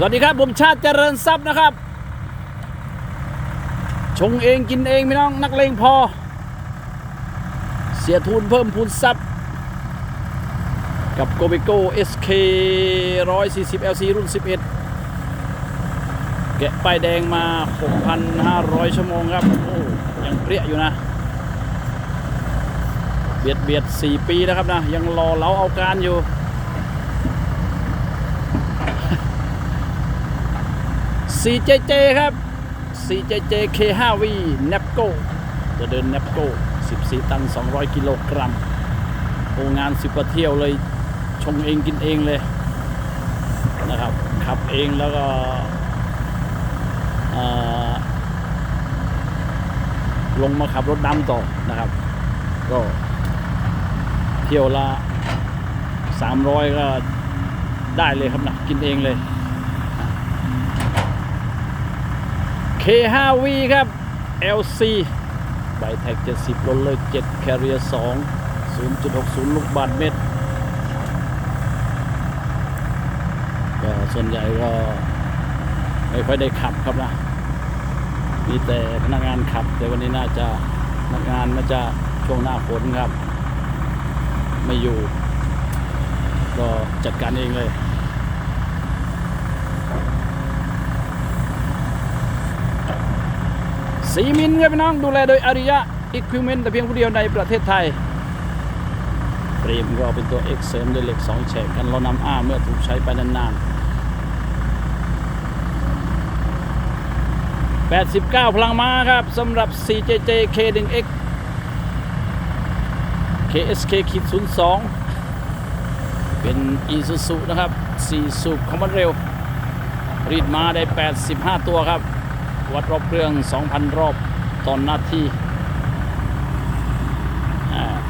สวัสดีครับผมชาติเจริญทรัพย์นะครับ ชงเองกินเองพี่น้องนักเลงพอ เสียทุนเพิ่มพูนทรัพย์ กับโกเบโก้ SK 140 LC รุ่น 11 แกะป้ายแดงมา 6,500 ชั่วโมงครับ โอ้ยังเปรี้ยอยู่นะ เบียดเบียด 4 ปีแล้วครับนะ ยังรอเราเอาการอยู่ 4JJ ครับ 4JJ K5V Napco ตัวเดิน Napco 14 ตัน 200 กิโลกรัมโรงงานสิบกว่าเที่ยวเลยชงเองกินเองเลยนะครับ ขับเองแล้วก็ลงมาขับรถดำต่อนะครับ ก็เที่ยวละ300 ก็ได้เลยครับนะกินเองเลย K5V ครับ LC ใบแท็ก 70ลดเลย7 Carrier 2 0.60 ลูกบาทเมตรก็ส่วนใหญ่ก็ไม่ค่อยได้ขับครับนะมีแต่พนักงานขับ แต่วันนี้น่าจะพนักงานน่าจะช่วงหน้าฝนครับ ไม่อยู่ ก็จัดการเองเลย สีมินครับพี่น้องดูแลโดยอาริยะอิควิเมนแต่เพียงผู้เดียวในประเทศไทยเฟรมก็เป็นตัว X เสริมด้วยเหล็ก2แฉกกันเรานำอ้าเมื่อถูกใช้ไปนานๆ 89 พลังม้าครับสำหรับ 4JJ K1X KSK ขีด02 เป็น Isuzu นะครับ 4 สูบคอมมอนเร็ว รีดมาได้ 85 ตัวครับ วัดรอบเครื่อง 2,000 รอบตอนนาที่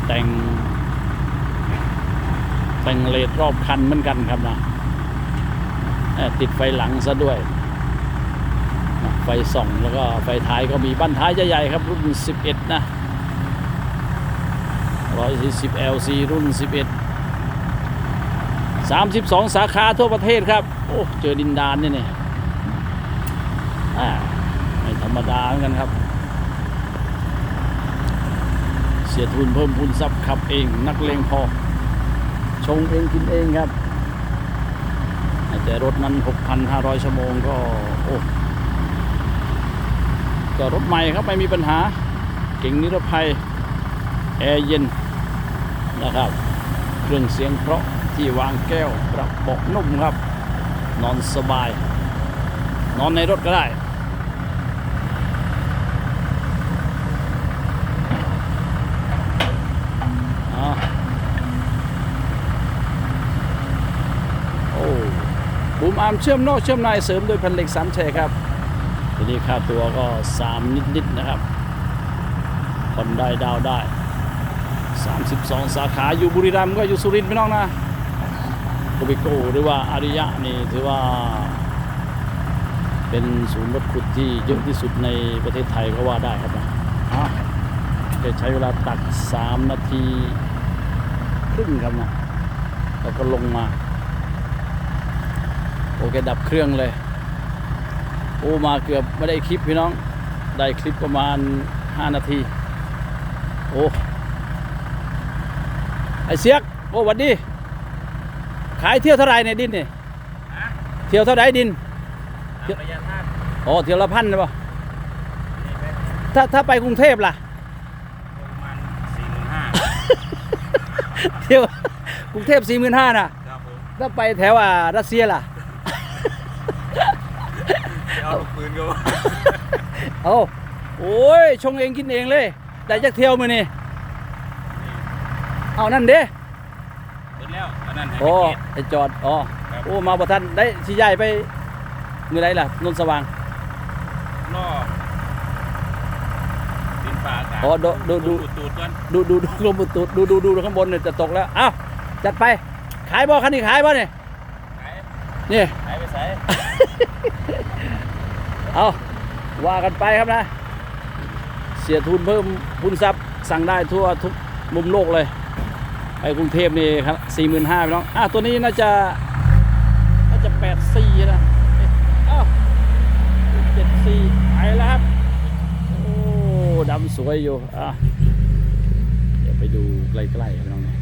แต่ง แต่งเลดรอบคันเหมือนกันครับนะติดไฟหลังซะด้วย ไฟส่องแล้วก็ไฟท้ายก็มีบั้นท้ายใหญ่ๆครับ รุ่น 11 นะ 140 LC รุ่น 11 32 สาขาทั่วประเทศครับ โอ้ เจอดินดานเนี่ยเนี่ยอ่าไม่ ธรรมดาเหมือนกันครับ เสียทุนเพิ่มพูนทรัพย์ขับเอง นักเลงพอ ชงเองกินเองครับ แต่รถนั้น 6,500 ชั่วโมงก็ โอ้ก็รถใหม่ครับไม่มีปัญหา เก่งนิรภัย แอร์เย็นนะครับ เครื่องเสียงเพราะที่วางแก้วปรับเบาะนุ่มครับ นอนสบาย นอนในรถก็ได้ อ่าโอ้บูม อาร์มเชื่อมนอกเชื่อมในเสริมโดวยแผ่นเหล็กสามแฉกครับทีนี้ค่าตัวก็ 3 นิดๆนะครับผ่อนได้ดาวได้ 32 สาขาอยู่บุรีรัมย์ก็อยู่สุรินทร์ไม่น้องนะโกบิโกหรือว่าอาริยะนี่ถือว่า เป็นศูนย์รถขุดที่เยอะที่สุดในประเทศไทยก็ว่าได้ครับนะอะจะใช้เวลาตัก 3 นาทีครึ่งครับนะแล้วก็ลงมา โอเคดับเครื่องเลย โอ้มาเกือบไม่ได้คลิปพี่น้อง ได้คลิปประมาณ 5 นาที โอ้ไอเสียก โอ้หวันดี ขายเที่ยวเท่าไหรเนี่ยดินเนี่ยเที่ยวเท่าไหรดินระยะทางอ๋อเที่ยวละพันเลยป่ะนี่ไปถ้าถ้าไปกรุงเทพล่ะประมาณสี่หมื่นห้าเที่ยวกรุงเทพสี่หมื่นห้าน่ะครับผมถ้าไปแถวอ่ารัสเซียล่ะ จะเอาลูกปื นก็ว่าเอาโอ้ยชงเองกินเองเลยได้จักเที่ยวมือนี่เอานั่นเด้เปิดแล้วอันนั้นให้โอ้ไปเกตไอจอดอ๋อครับ โอ้มาประทันได้ชี้ใหญ่ไปมือไรล่ะนนท์สว่างล่อดินป่าอากาศอ๋อดูดูดู ตูดก่อนดูดูดูลมอุดตูดดูดูดูข้างบนเนี่ยจะตกแล้วอ้าวจัดไปขายบ่คันนี้ขายบ่เนี่ยหายนี่หายไปใส่ เอาว่ากันไปครับนะ เสียทุนเพิ่มทุนทรัพย์สั่งได้ทั่วทุกมุมโลกเลย ไปกรุงเทพนี่ครับสี่หมื่นห้าพี่น้องอะตัวนี้น่าจะน่าจะแปดสี่นะเอ้าเจ็ดสี่ไปแล้วครับ โอ้ดำสวยอยู่อะเดี๋ยวไปดูใกล้ๆพี่น้องนะ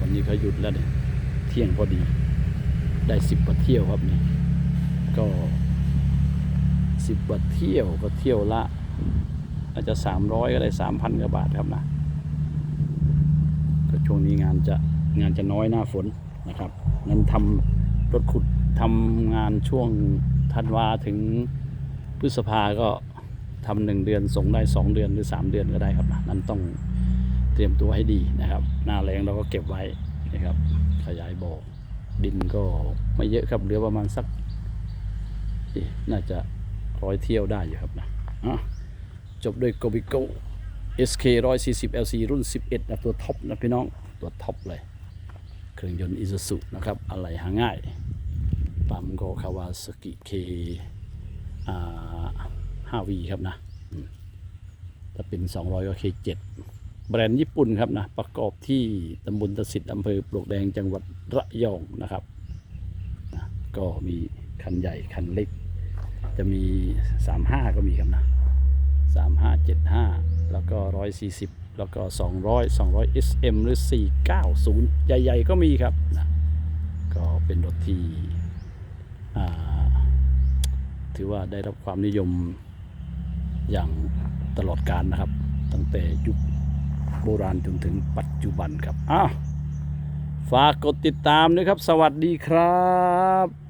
วันนี้เขาหยุดแล้วเนี่ยเที่ยงพอดี ได้สิบกระเที่ยวครับนี่ก็ สิบกว่าเที่ยวก็เที่ยวละอาจจะสามร้อยก็ได้สามพันกว่าบาทครับนะก็ช่วงนี้งานจะงานจะน้อยหน้าฝนนะครับนั้นทำรถขุดทำงานช่วงธันวาถึงพฤษภาก็ทำหนึ่งเดือนส่งได้สองเดือนหรือสามเดือนก็ได้ครับนะนั้นต้องเตรียมตัวให้ดีนะครับ หน้าแรงเราก็เก็บไว้นะครับ ขยายบ่อดินก็ไม่เยอะครับเหลือประมาณสักน่าจะ ร้อยเที่ยวได้อยู่ครับนะจบด้วย g o b i g o SK 140 LC รุ่น 11นะตัวท็อปนะพี่น้องตัวท็อปเลย เครื่องยนต์ Isuzu นะครับ อะไรหาง่าย ปั๊มก็คาวาสกิเคอ่า 5V ครับนะอืมถ้าเป็น 200 ก็ K7 แบรนด์ญี่ปุ่นครับนะ ประกอบที่ตำบลตะสิทธิ์อำเภอปลวกแดงจังหวัดระยองนะครับนะก็มีคันใหญ่คันเล็ก จะมี 35 ก็มีครับนะสามห้าเจ็ดห้าแล้วก็ร้อยสี่สิบแล้วก็สองร้อยสองร้อย SM หรือสี่เก้าศูนย์ใหญ่ ๆ ก็มีครับนะก็เป็นรถที่ถือว่าได้รับความนิยมอย่างตลอดการนะครับ ตั้งแต่ยุคโบราณจนถึงปัจจุบันครับอ้าวฝากกดติดตามด้วยครับ สวัสดีครับ